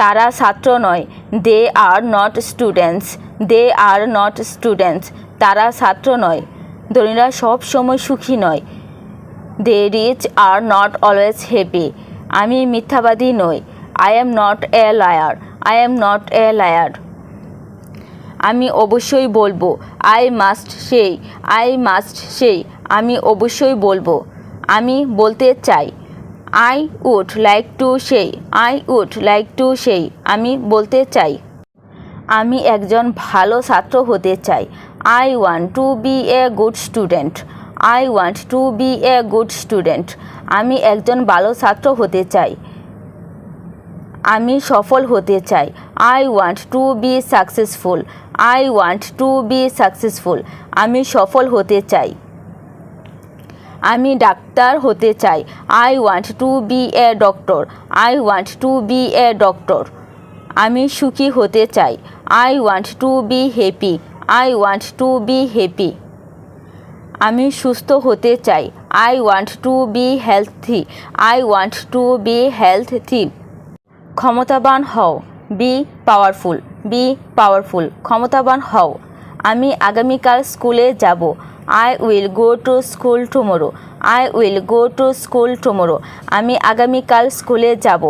তারা ছাত্র নয়। They are not students they are not students তারা ছাত্র নয়। ধনীরা সব সময় সুখী নয়। They rich are not always happy আমি মিথ্যাবাদী নই। I am not a liar I am not a liar আমি অবশ্যই বলব I must say I must say আমি অবশ্যই বলব। আমি বলতে চাই। I would like to say I would like to say আমি বলতে চাই। আমি একজন ভালো ছাত্র হতে চাই। I want to be a good student I want to be a good student আমি একজন ভালো ছাত্র হতে চাই। আমি সফল হতে চাই। I want to be successful I want to be successful আমি সফল হতে চাই। আমি ডাক্তার হতে চাই। I want to be a doctor I want to be a doctor আমি সুখী হতে চাই। I want to be happy I want to be happy আমি সুস্থ হতে চাই। I want to be healthy I want to be healthy ক্ষমতাবান হও। বি পাওয়ারফুল বি পাওয়ারফুল ক্ষমতাবান হও। আমি আগামীকাল স্কুলে যাব। I will go to school tomorrow I will go to school tomorrow আমি আগামীকাল স্কুলে যাব।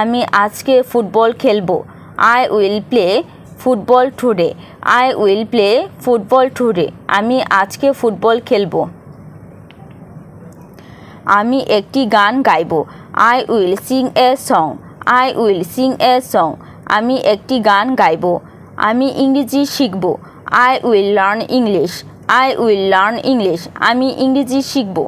আমি আজকে ফুটবল খেলব। I will play football today I will play football today আমি আজকে ফুটবল খেলব। আমি একটি গান গাইব। I will sing a song I will sing a song আমি একটি গান গাইব। আমি ইংরেজি শিখব। I will learn English I will learn English আমি ইংরেজি শিখব।